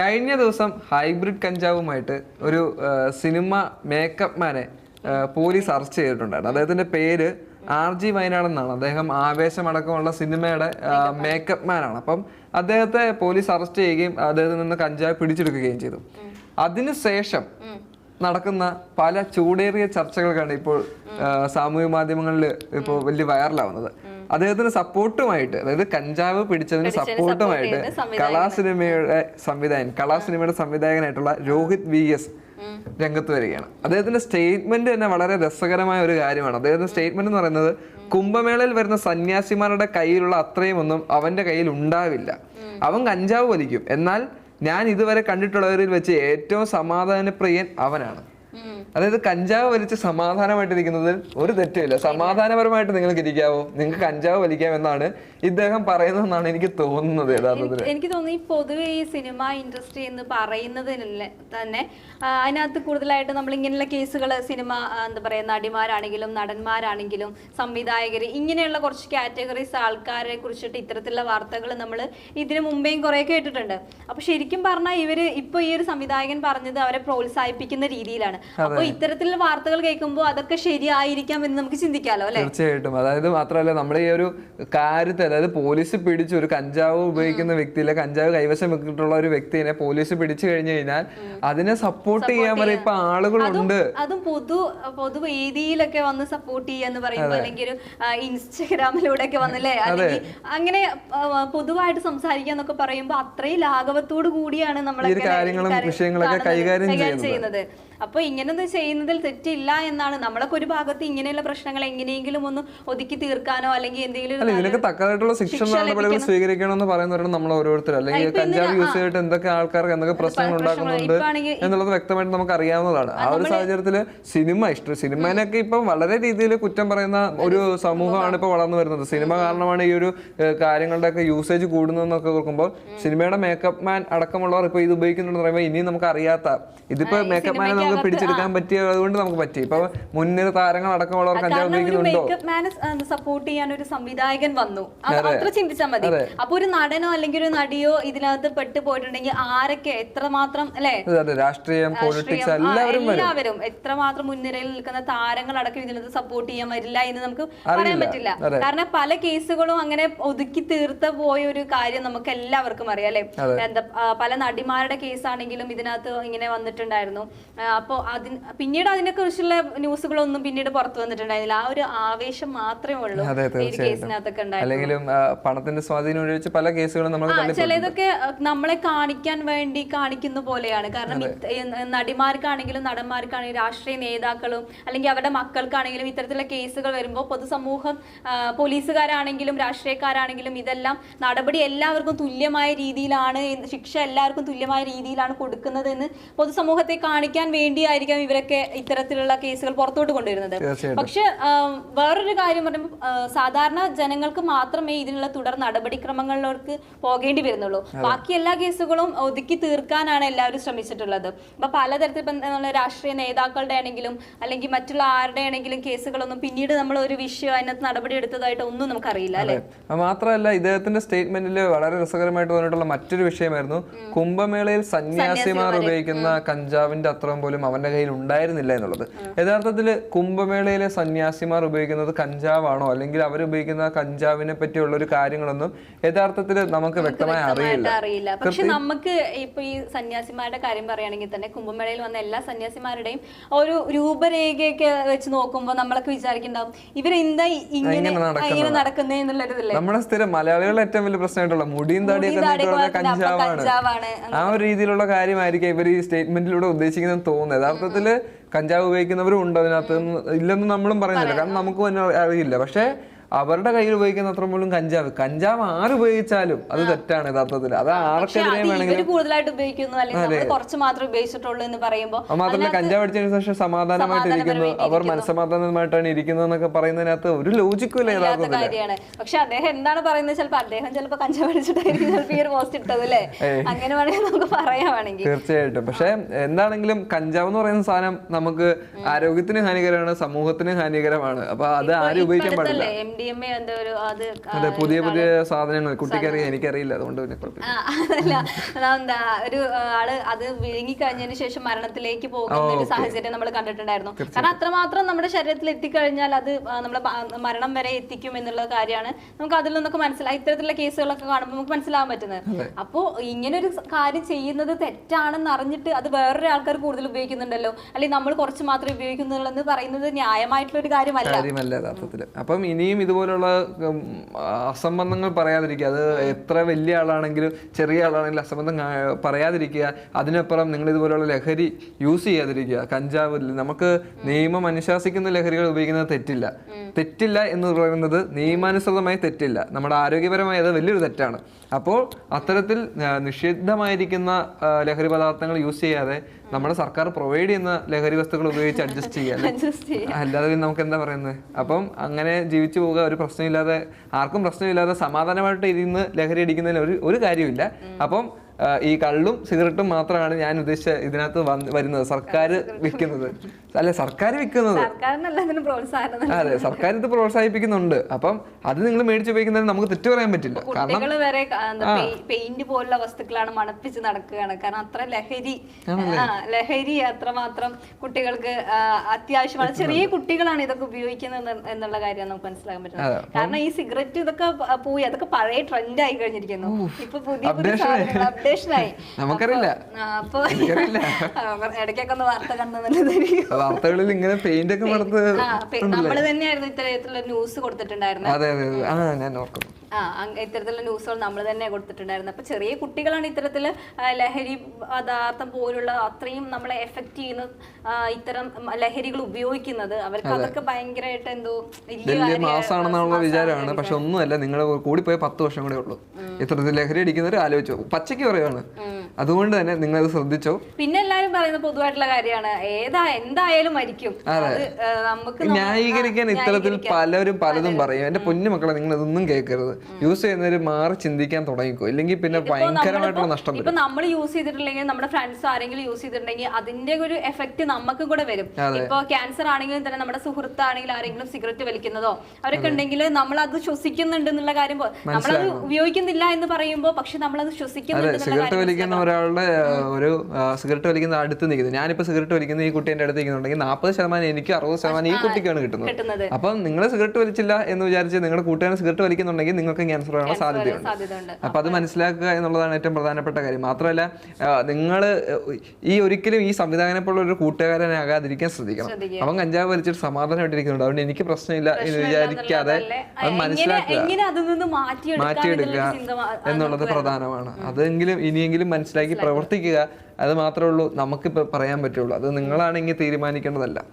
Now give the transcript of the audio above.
കഴിഞ്ഞ ദിവസം ഹൈബ്രിഡ് കഞ്ചാവുമായിട്ട് ഒരു സിനിമ മേക്കപ്പ് മാനെ പോലീസ് അറസ്റ്റ് ചെയ്തിട്ടുണ്ടായിരുന്നു. അദ്ദേഹത്തിന്റെ പേര് ആർ ജി വയനാടെന്നാണ് അദ്ദേഹം ആവേശമടക്കമുള്ള സിനിമയുടെ മേക്കപ്പ് മാനാണ് അപ്പം അദ്ദേഹത്തെ പോലീസ് അറസ്റ്റ് ചെയ്യുകയും അദ്ദേഹത്തിൽ നിന്ന് കഞ്ചാവ് പിടിച്ചെടുക്കുകയും ചെയ്തു. അതിനുശേഷം നടക്കുന്ന പല ചൂടേറിയ ചർച്ചകൾക്കാണ് ഇപ്പോൾ സാമൂഹ്യ മാധ്യമങ്ങളിൽ ഇപ്പോൾ വലിയ വൈറലാവുന്നത്. അദ്ദേഹത്തിന് സപ്പോർട്ടുമായിട്ട് അതായത് കഞ്ചാവ് പിടിച്ചതിന് സപ്പോർട്ടുമായിട്ട് കലാ സിനിമയുടെ സംവിധായകൻ. കലാ സിനിമയുടെ സംവിധായകനായിട്ടുള്ള രോഹിത് വി എസ് രംഗത്ത് വരികയാണ്. അദ്ദേഹത്തിന്റെ സ്റ്റേറ്റ്മെന്റ് തന്നെ വളരെ രസകരമായ ഒരു കാര്യമാണ്. അദ്ദേഹത്തിന്റെ സ്റ്റേറ്റ്മെന്റ് എന്ന് പറയുന്നത് കുംഭമേളയിൽ വരുന്ന സന്യാസിമാരുടെ കയ്യിലുള്ള അത്രയും ഒന്നും അവന്റെ കയ്യിൽ ഉണ്ടാവില്ല. അവൻ കഞ്ചാവ് വലിക്കും. എന്നാൽ ഞാൻ ഇതുവരെ കണ്ടിട്ടുള്ളവരിൽ വെച്ച് ഏറ്റവും സമാധാനപ്രിയൻ അവനാണ്. അതായത് കഞ്ചാവ് വലിച്ച് സമാധാനമായിട്ടിരിക്കുന്നതിൽ ഒരു തെറ്റുമില്ല. സമാധാനപരമായിട്ട് നിങ്ങൾക്ക് ഇരിക്കാവോ. നിങ്ങൾക്ക് കഞ്ചാവ് വലിക്കാം എന്നാണ് ഇദ്ദേഹം പറയുന്നതെന്നാണ് എനിക്ക് തോന്നുന്നത് യഥാർത്ഥത്തിൽ എനിക്ക് തോന്നുന്നു ഈ പൊതുവെ ഈ സിനിമ ഇൻഡസ്ട്രി എന്ന് പറയുന്നതിന് തന്നെ അതിനകത്ത് കൂടുതലായിട്ട് നമ്മൾ ഇങ്ങനെയുള്ള കേസുകൾ സിനിമ എന്താ പറയുക നടിമാരാണെങ്കിലും നടന്മാരാണെങ്കിലും സംവിധായകർ ഇങ്ങനെയുള്ള കുറച്ച് കാറ്റഗറീസ് ആൾക്കാരെ കുറിച്ചിട്ട് ഇത്തരത്തിലുള്ള വാർത്തകൾ നമ്മൾ ഇതിനു മുമ്പേയും കുറെ കേട്ടിട്ടുണ്ട്. അപ്പൊ ശരിക്കും പറഞ്ഞാൽ ഇവർ ഇപ്പൊ ഈ ഒരു സംവിധായകൻ പറഞ്ഞത് അവരെ പ്രോത്സാഹിപ്പിക്കുന്ന രീതിയിലാണ്. അപ്പൊ ഇത്തരത്തിലുള്ള വാർത്തകൾ കേൾക്കുമ്പോൾ അതൊക്കെ ശരിയായിരിക്കാം എന്ന് നമുക്ക് ചിന്തിക്കാലോ അല്ലെ? തീർച്ചയായിട്ടും. അതായത് മാത്രമല്ല നമ്മൾ ഈ ഒരു കാര്യത്തെ അതായത് പോലീസ് പിടിച്ച് ഒരു കഞ്ചാവ് ഉപയോഗിക്കുന്ന വ്യക്തി വ്യക്തിയിലെ കഞ്ചാവ് കൈവശം വെക്കിട്ടുള്ള ഒരു വ്യക്തിനെ പോലീസ് പിടിച്ചു കഴിഞ്ഞു കഴിഞ്ഞാൽ അതിനെ സപ്പോർട്ട് ചെയ്യാൻ വരെ ഇപ്പൊ ആളുകളുണ്ട്. അതും പൊതു പൊതുവേദിയിലൊക്കെ വന്ന് സപ്പോർട്ട് ചെയ്യാന്ന് പറയുമ്പോ അല്ലെങ്കിൽ ഒരു ഇൻസ്റ്റഗ്രാമിലൂടെ ഒക്കെ വന്നല്ലേ? അല്ലെങ്കിൽ അങ്ങനെ പൊതുവായിട്ട് പൊതുവായിട്ട് സംസാരിക്കാന്നൊക്കെ പറയുമ്പോ അത്രയും ലാഘവത്തോടു കൂടിയാണ് നമ്മളൊക്കെ കാര്യങ്ങളും വിഷയങ്ങളൊക്കെ കൈകാര്യം ചെയ്യുന്നത്. അപ്പൊ ഇങ്ങനൊന്നും ചെയ്യുന്നതിൽ തെറ്റില്ല എന്നാണ്. നമ്മളൊക്കെ ഒരു ഭാഗത്ത് ഇങ്ങനെയുള്ള പ്രശ്നങ്ങൾ എങ്ങനെയെങ്കിലും ഒന്ന് ഒതുക്കി തീർക്കാനോ അല്ലെങ്കിൽ എന്തെങ്കിലും ഇതിനൊക്കെ തക്കതായിട്ടുള്ള ശിക്ഷ നടപടികൾ സ്വീകരിക്കണമെന്ന് പറയുന്നവരാണ് നമ്മൾ ഓരോരുത്തർ അല്ലെങ്കിൽ കഞ്ചാവ് യൂസ് ചെയ്തിട്ട് എന്തൊക്കെ ആൾക്കാർക്ക് എന്തൊക്കെ പ്രശ്നങ്ങൾ ഉണ്ടാക്കുന്നുണ്ട് എന്നുള്ളത് വ്യക്തമായിട്ട് നമുക്ക് അറിയാവുന്നതാണ്. ആ ഒരു സാഹചര്യത്തിൽ സിനിമ ഇഷ്ടം. സിനിമേനൊക്കെ ഇപ്പൊ വളരെ രീതിയിൽ കുറ്റം പറയുന്ന ഒരു സമൂഹമാണ് ഇപ്പൊ വളർന്നു വരുന്നത്. സിനിമ കാരണമാണ് ഈ ഒരു കാര്യങ്ങളുടെ ഒക്കെ യൂസേജ് കൂടുന്നതെന്നൊക്കെ ഓർക്കുമ്പോൾ സിനിമയുടെ മേക്കപ്പ് മാൻ അടക്കമുള്ളവർ ഇപ്പൊ ഇത് ഉപയോഗിക്കുന്നുണ്ടെന്ന് പറയുമ്പോൾ ഇനിയും നമുക്ക് അറിയാത്ത ഇതിപ്പോ മേക്കപ്പ് മാനെ നമുക്ക് പിടിച്ചെടുക്കാൻ പറ്റിയതുകൊണ്ട് നമുക്ക് പറ്റി. ഇപ്പൊ മുൻനിര താരങ്ങൾ അടക്കമുള്ളവർക്ക് അഞ്ചാറ് ഉപയോഗിക്കുന്നുണ്ടോ സപ്പോർട്ട് ചെയ്യാൻ ഒരു സംവിധായകൻ വന്നു. അത്ര ചിന്തിച്ചാൽ മതി. അപ്പൊ ഒരു നടനോ അല്ലെങ്കിൽ ഒരു നടിയോ ഇതിനകത്ത് പെട്ടു പോയിട്ടുണ്ടെങ്കിൽ ആരൊക്കെ എത്രമാത്രം അല്ലെ? രാഷ്ട്രീയം പൊളിറ്റിക്സ് എല്ലാവരും വരും. എല്ലാവരും. എത്രമാത്രം മുൻനിരയിൽ നിൽക്കുന്ന താരങ്ങളടക്കം ഇതിനകത്ത് സപ്പോർട്ട് ചെയ്യാൻ വരില്ല എന്ന് നമുക്ക് പറയാൻ പറ്റില്ല. കാരണം പല കേസുകളും അങ്ങനെ ഒതുക്കി തീർത്ത പോയ ഒരു കാര്യം നമുക്ക് എല്ലാവർക്കും അറിയാം അല്ലെ? എന്താ പല നടിമാരുടെ കേസാണെങ്കിലും ഇതിനകത്ത് ഇങ്ങനെ വന്നിട്ടുണ്ടായിരുന്നു. അപ്പൊ അതിന് പിന്നീട് അതിനെ കുറിച്ചുള്ള ന്യൂസുകളൊന്നും പിന്നീട് പുറത്തു വന്നിട്ടുണ്ടായിരുന്നില്ല. ആ ഒരു ആവേശം മാത്രമേ ഉള്ളൂ അതെ, ഉണ്ടായിരുന്നു അല്ലെങ്കിലും പണത്തിന്റെ സ്വാധീനം ഉപയോഗിച്ച് പല കേസുകളും നമ്മൾ ചിലതൊക്കെ നമ്മളെ കാണിക്കാൻ വേണ്ടി കാണിക്കുന്ന പോലെയാണ്. കാരണം നടിമാർക്കാണെങ്കിലും നടന്മാർക്കാണെങ്കിലും രാഷ്ട്രീയ നേതാക്കളും അല്ലെങ്കിൽ അവരുടെ മക്കൾക്കാണെങ്കിലും ഇത്തരത്തിലുള്ള കേസുകൾ വരുമ്പോൾ പൊതുസമൂഹം പോലീസുകാരാണെങ്കിലും രാഷ്ട്രീയക്കാരാണെങ്കിലും ഇതെല്ലാം നടപടി എല്ലാവർക്കും തുല്യമായ രീതിയിലാണ് ശിക്ഷ എല്ലാവർക്കും തുല്യമായ രീതിയിലാണ് കൊടുക്കുന്നത് എന്ന് പൊതുസമൂഹത്തെ കാണിക്കാൻ വേണ്ടിയായിരിക്കാം ഇവരൊക്കെ ഇത്തരത്തിലുള്ള കേസുകൾ പുറത്തോട്ട് കൊണ്ടുവരുന്നത്. പക്ഷെ വേറൊരു കാര്യം പറയുമ്പോൾ സാധാരണ ജനങ്ങൾക്ക് മാത്രമേ ഇതിനുള്ള തുടർ നടപടിക്രമങ്ങളിലേക്ക് പോകേണ്ടി വരുന്നുള്ളൂ. ബാക്കി എല്ലാ കേസുകളും ഒതുക്കി തീർക്കാനാണ് എല്ലാവരും ശ്രമിച്ചിട്ടുള്ളത്. അപ്പൊ പലതരത്തിൽ രാഷ്ട്രീയ നേതാക്കളുടെ ആണെങ്കിലും അല്ലെങ്കിൽ മറ്റുള്ള ആരുടെ ആണെങ്കിലും കേസുകളൊന്നും പിന്നീട് നമ്മൾ ഒരു വിഷയം അതിനകത്ത് നടപടി എടുത്തതായിട്ട് ഒന്നും നമുക്കറിയില്ല അല്ലെ? മാത്രമല്ല ഇദ്ദേഹത്തിന്റെ സ്റ്റേറ്റ്മെന്റിൽ വളരെ രസകരമായിട്ട് തോന്നിയിട്ടുള്ള മറ്റൊരു വിഷയമായിരുന്നു. കുംഭമേളയിൽ സന്യാസിമാർ ഉപയോഗിക്കുന്ന കഞ്ചാവിന്റെ അത്രയും പോലും അവന്റെ കയ്യിൽ ഉണ്ടായിരുന്നില്ല എന്നുള്ളത്. യഥാർത്ഥത്തിൽ കുംഭമേളയിലെ സന്യാസിമാർ ഉപയോഗിക്കുന്നത് കഞ്ചാവാണോ? അല്ലെങ്കിൽ അവർ ഉപയോഗിക്കുന്ന കഞ്ചാവിനെ പറ്റിയുള്ള ഒരു കാര്യങ്ങളൊന്നും യഥാർത്ഥത്തിൽ നമുക്ക് വ്യക്തമായി അറിയില്ല. പക്ഷെ നമുക്ക് ഇപ്പൊ ഈ സന്യാസിമാരുടെ കാര്യം പറയുകയാണെങ്കിൽ തന്നെ കുംഭമേളയിൽ വന്ന എല്ലാ സന്യാസിമാരുടെയും ഒരു രൂപരേഖയൊക്കെ വെച്ച് നോക്കുമ്പോൾ നമ്മളൊക്കെ വിചാരിക്കുന്നുണ്ടാവും ഇവരെന്താ ഇങ്ങനെ ഇങ്ങനെ നടക്കുന്നേ എന്നുള്ളൊരിതല്ലേ? നമ്മുടെ സ്ഥിരം മലയാളികളുടെ ഏറ്റവും വലിയ പ്രശ്നമായിട്ടുള്ള മുടിയും താടിയൊക്കെ കഞ്ചാവാണ്. ആ ഒരു രീതിയിലുള്ള കാര്യമായിരിക്കും ഇവർ ഈ സ്റ്റേറ്റ്മെന്റിലൂടെ ഉദ്ദേശിക്കുന്നത് തോന്നുന്നത് യഥാർത്ഥത്തിൽ കഞ്ചാവ് ഉപയോഗിക്കുന്നവരും ഉണ്ട് അതിനകത്ത് ഇല്ലെന്ന് നമ്മളും പറയുന്നില്ല. കാരണം നമുക്ക് തന്നെ അറിയില്ല. പക്ഷെ അവരുടെ കയ്യിൽ ഉപയോഗിക്കുന്ന അത്ര പോലും കഞ്ചാവ്. കഞ്ചാവ് ആര് ഉപയോഗിച്ചാലും അത് തെറ്റാണ് യഥാർത്ഥത്തിൽ. അത് ആർക്കെതിരെയും വേണമെങ്കിൽ വേണമെങ്കിലും കൂടുതലായിട്ട് ഉപയോഗിക്കുന്നു അല്ലെങ്കിൽ കുറച്ച് മാത്രം ഉപയോഗിച്ചിട്ടുള്ളൂ എന്ന് പറയുമ്പോൾ മാത്രമല്ല കഞ്ചാവ് അടിച്ചതിന് ശേഷം സമാധാനമായിട്ട് ഇരിക്കുന്നു. അവർ മനസ്സമാധാനമായിട്ടാണ് ഇരിക്കുന്നത് എന്നൊക്കെ പറയുന്നതിനകത്ത് ഒരു ലോജിക്കും ഇല്ല യഥാർത്ഥത്തിൽ പക്ഷെ അദ്ദേഹം എന്താണ് പറയുന്നത് ചിലപ്പോ അദ്ദേഹം ചിലപ്പോ കഞ്ചാവ് അടിച്ചിട്ടായിരിക്കും ചിലപ്പോൾ ഈ ഒരു പോസ്റ്റ് ഇട്ടത് അല്ലേ? അങ്ങനെ വേണമെങ്കിൽ നമുക്ക് തീർച്ചയായിട്ടും. പക്ഷെ എന്താണെങ്കിലും കഞ്ചാവ് എന്ന് പറയുന്ന സാധനം നമുക്ക് ആരോഗ്യത്തിന് ഹാനികരമാണ് സമൂഹത്തിന് ഹാനികരമാണ്. അപ്പൊ അത് ആരും ഉപയോഗിക്കാൻ പാടില്ല. ഡി എം എ എന്താ ഒരു അത് അതെ പുതിയ പുതിയ സാധനങ്ങൾ കുട്ടിക്കറിയാം എനിക്കറിയില്ല അതുകൊണ്ട് പിന്നെ അതല്ല അതെന്താ ഒരു ആൾ അത് വിഴുങ്ങി കഴിഞ്ഞതിന് ശേഷം മരണത്തിലേക്ക് പോകുന്ന ഒരു സാഹചര്യം നമ്മൾ കണ്ടിട്ടുണ്ടായിരുന്നു. കാരണം അത്രമാത്രം നമ്മുടെ ശരീരത്തിൽ എത്തിക്കഴിഞ്ഞാൽ അത് നമ്മുടെ നമ്മളെ മരണം വരെ എത്തിക്കും എന്നുള്ള കാര്യമാണ് നമുക്ക് അതിൽ നിന്നൊക്കെ മനസ്സിലായി. ഇത്തരത്തിലുള്ള കേസുകളൊക്കെ കാണുമ്പോൾ നമുക്ക് മനസ്സിലാവാൻ പറ്റുന്നത്. അപ്പോ ഇങ്ങനെ ഒരു കാര്യം ചെയ്യുന്നത് തെറ്റാണെന്ന് അറിഞ്ഞിട്ട് അത് വേറൊരു ആൾക്കാർ കൂടുതൽ ഉപയോഗിക്കുന്നുണ്ടല്ലോ. അല്ലെങ്കിൽ നമ്മൾ കുറച്ച് മാത്രമേ ഉപയോഗിക്കുന്നുള്ളൂ എന്ന് പറയുന്നത് ന്യായമായിട്ടുള്ള ഒരു കാര്യമല്ല അപ്പം ഇനിയും ഇതുപോലുള്ള അസംബന്ധങ്ങൾ പറയാതിരിക്കുക. അത് എത്ര വലിയ ആളാണെങ്കിലും ചെറിയ ആളാണെങ്കിലും അസംബന്ധം പറയാതിരിക്കുക. അതിനപ്പുറം നിങ്ങൾ ഇതുപോലുള്ള ലഹരി യൂസ് ചെയ്യാതിരിക്കുക. കഞ്ചാവ് നമുക്ക് നിയമം അനുശാസിക്കുന്ന ലഹരികൾ ഉപയോഗിക്കുന്നത് തെറ്റില്ല. തെറ്റില്ല എന്ന് പറയുന്നത് നിയമാനുസൃതമായി തെറ്റില്ല. നമ്മുടെ ആരോഗ്യപരമായി അത് വലിയൊരു തെറ്റാണ്. അപ്പോൾ അത്തരത്തിൽ നിഷിദ്ധമായിരിക്കുന്ന ലഹരി പദാർത്ഥങ്ങൾ യൂസ് ചെയ്യാതെ നമ്മുടെ സർക്കാർ പ്രൊവൈഡ് ചെയ്യുന്ന ലഹരി വസ്തുക്കൾ ഉപയോഗിച്ച് അഡ്ജസ്റ്റ് ചെയ്യാം. അല്ലാതെ പിന്നെ നമുക്ക് എന്താ പറയുന്നത്? അപ്പം അങ്ങനെ ജീവിച്ചു പോവുക ഒരു പ്രശ്നമില്ലാതെ ആർക്കും പ്രശ്നമില്ലാതെ സമാധാനമായിട്ട് ഇരുന്ന് ലഹരി അടിക്കുന്നതിന് ഒരു ഒരു കാര്യമില്ല അപ്പം ഈ കള്ളും സിഗരറ്റും മാത്രമാണ് ഞാൻ ഉദ്ദേശിച്ച ഇതിനകത്ത് വരുന്നത്. സർക്കാർ വിൽക്കുന്നത്. അല്ലെ സർക്കാർ വിൽക്കുന്നത്. അതെ സർക്കാർ ഇത് പ്രോത്സാഹിപ്പിക്കുന്നുണ്ട്. അപ്പം അത് നിങ്ങൾ മേടിച്ച് ഉപയോഗിക്കുന്നതിന് നമുക്ക് തെറ്റു പറയാൻ പറ്റില്ല. കാരണം വരെ പെയിന്റ് പോലുള്ള വസ്തുക്കളാണ് മണപ്പിച്ച് നടക്കുകയാണ്. കാരണം അത്ര ലഹരി ലഹരി അത്രമാത്രം കുട്ടികൾക്ക് അത്യാവശ്യമാണ്. ചെറിയ കുട്ടികളാണ് ഇതൊക്കെ ഉപയോഗിക്കുന്നത് എന്നുള്ള കാര്യം നമുക്ക് മനസ്സിലാക്കാൻ പറ്റുന്നത്. കാരണം ഈ സിഗരറ്റ് ഇതൊക്കെ പോയി അതൊക്കെ പഴയ ട്രെൻഡ് ആയി കഴിഞ്ഞിരിക്കുന്നു. ഇപ്പൊ പുതിയ പുതിയ സാധനങ്ങൾ അപ്ഡേഷൻ നമുക്കറിയില്ല. അപ്പൊ ഇടയ്ക്കൊക്കെ ഒന്ന് വാർത്ത കണ്ടെന്നുള്ളതായിരിക്കും വാർത്തകളിൽ ഇങ്ങനെ പെയിന്റ് ഒക്കെ നമ്മൾ തന്നെയായിരുന്നു ഇത്തരത്തിലുള്ള ന്യൂസ് കൊടുത്തിട്ടുണ്ടായിരുന്നത് അതെ അതെ. ആ ഞാൻ ഓർക്കുന്നു ആ ഇത്തരത്തിലുള്ള ന്യൂസുകൾ നമ്മൾ തന്നെ കൊടുത്തിട്ടുണ്ടായിരുന്നു. അപ്പൊ ചെറിയ കുട്ടികളാണ് ഇത്തരത്തിൽ ലഹരി പദാർത്ഥം പോലുള്ള അത്രയും നമ്മളെ എഫക്ട് ചെയ്യുന്ന ഇത്തരം ലഹരികൾ ഉപയോഗിക്കുന്നത്. അവർക്ക് അതൊക്കെ ഭയങ്കരമായിട്ട് എന്തോ വലിയ മാസമാണെന്നുള്ള വിചാരമാണ്. പക്ഷെ ഒന്നുമല്ല നിങ്ങൾ കൂടി പോയ പത്ത് വർഷം കൂടെ ഉള്ളൂ. ഇത്തരത്തിൽ ലഹരി അടിക്കുന്നവർ ആലോചിച്ചു. പച്ചയ്ക്ക് പറയുവാണ്. അതുകൊണ്ട് തന്നെ നിങ്ങൾ അത് ശ്രദ്ധിച്ചോ? പിന്നെ എല്ലാരും പറയുന്ന പൊതുവായിട്ടുള്ള കാര്യമാണ്. ഏതാ എന്തായാലും മരിക്കും. അത്. നമുക്ക് ന്യായീകരിക്കാൻ ഇത്തരത്തിൽ പലരും പലതും പറയും. എന്റെ പൊന്നു മക്കളെ നിങ്ങൾ ഇതൊന്നും കേൾക്കരുത് യൂസ് ചെയ്യുന്നവര് മാറി ചിന്തിക്കാൻ തുടങ്ങിക്കോ. ഇല്ലെങ്കിൽ പിന്നെ ഭയങ്കരമായിട്ടുള്ള നഷ്ടം ഇപ്പൊ നമ്മൾ യൂസ് ചെയ്തിട്ടില്ലെങ്കിൽ നമ്മുടെ ഫ്രണ്ട്സ് ആരെങ്കിലും യൂസ് ചെയ്തിട്ടുണ്ടെങ്കിൽ അതിന്റെ ഒരു എഫക്ട് നമുക്കും കൂടെ വരും. ഇപ്പൊ ക്യാൻസർ ആണെങ്കിലും തന്നെ നമ്മുടെ സുഹൃത്താണെങ്കിലും ആരെങ്കിലും സിഗരറ്റ് വലിക്കുന്നതോ അവരൊക്കെ ഉണ്ടെങ്കിൽ നമ്മൾ അത് ശ്വസിക്കുന്നുണ്ട് എന്നുള്ള കാര്യം നമ്മളത് ഉപയോഗിക്കുന്നില്ല എന്ന് പറയുമ്പോൾ പക്ഷെ നമ്മളത് ശ്വസിക്കുന്നുണ്ട് സിഗരറ്റ് വലിക്കുന്ന ഒരാളുടെ ഒരു സിഗരറ്റ് വലിക്കുന്ന അടുത്ത് നിൽക്കുന്നത് ഞാനിപ്പോ സിഗരറ്റ് വലിക്കുന്ന ഈ കുട്ടി എന്റെ അടുത്ത് നിൽക്കുന്നുണ്ടെങ്കിൽ നാൽപ്പത് ശതമാനം എനിക്ക് അറുപത് ശതമാനം ഈ കുട്ടിക്കാണ് കിട്ടുന്നത്. അപ്പൊ നിങ്ങൾ സിഗരറ്റ് വലിച്ചില്ല എന്ന് വിചാരിച്ച് നിങ്ങളുടെ കൂട്ടുകാരൻ സിഗരറ്റ് വലിക്കുന്നുണ്ടെങ്കിൽ നിങ്ങൾക്ക് ക്യാൻസർ വരാനുള്ള സാധ്യതയുണ്ട്. സാധ്യത അപ്പൊ അത് മനസ്സിലാക്കുക എന്നുള്ളതാണ് ഏറ്റവും പ്രധാനപ്പെട്ട കാര്യം. മാത്രമല്ല നിങ്ങൾ ഈ ഒരിക്കലും ഈ സംവിധാനം പോലുള്ള ഒരു കൂട്ടുകാരനാകാതിരിക്കാൻ ശ്രദ്ധിക്കണം. അവൻ കഞ്ചാവ് വലിച്ചിട്ട് സമാധാനമായിട്ടിരിക്കുന്നുണ്ട് അതുകൊണ്ട് എനിക്ക് പ്രശ്നമില്ല എന്ന് വിചാരിക്കാതെ അത് മനസ്സിലാക്കുക. മാറ്റിയെടുക്കുക എന്നുള്ളത് പ്രധാനമാണ്. അതെങ്കിലും ഇനിയെങ്കിലും മനസ്സിലാക്കി പ്രവർത്തിക്കുക. അത് മാത്രമേ ഉള്ളൂ. നമുക്കിപ്പോൾ പറയാൻ പറ്റുള്ളൂ. അത് നിങ്ങളാണെങ്കിൽ തീരുമാനിക്കേണ്ടതല്ല.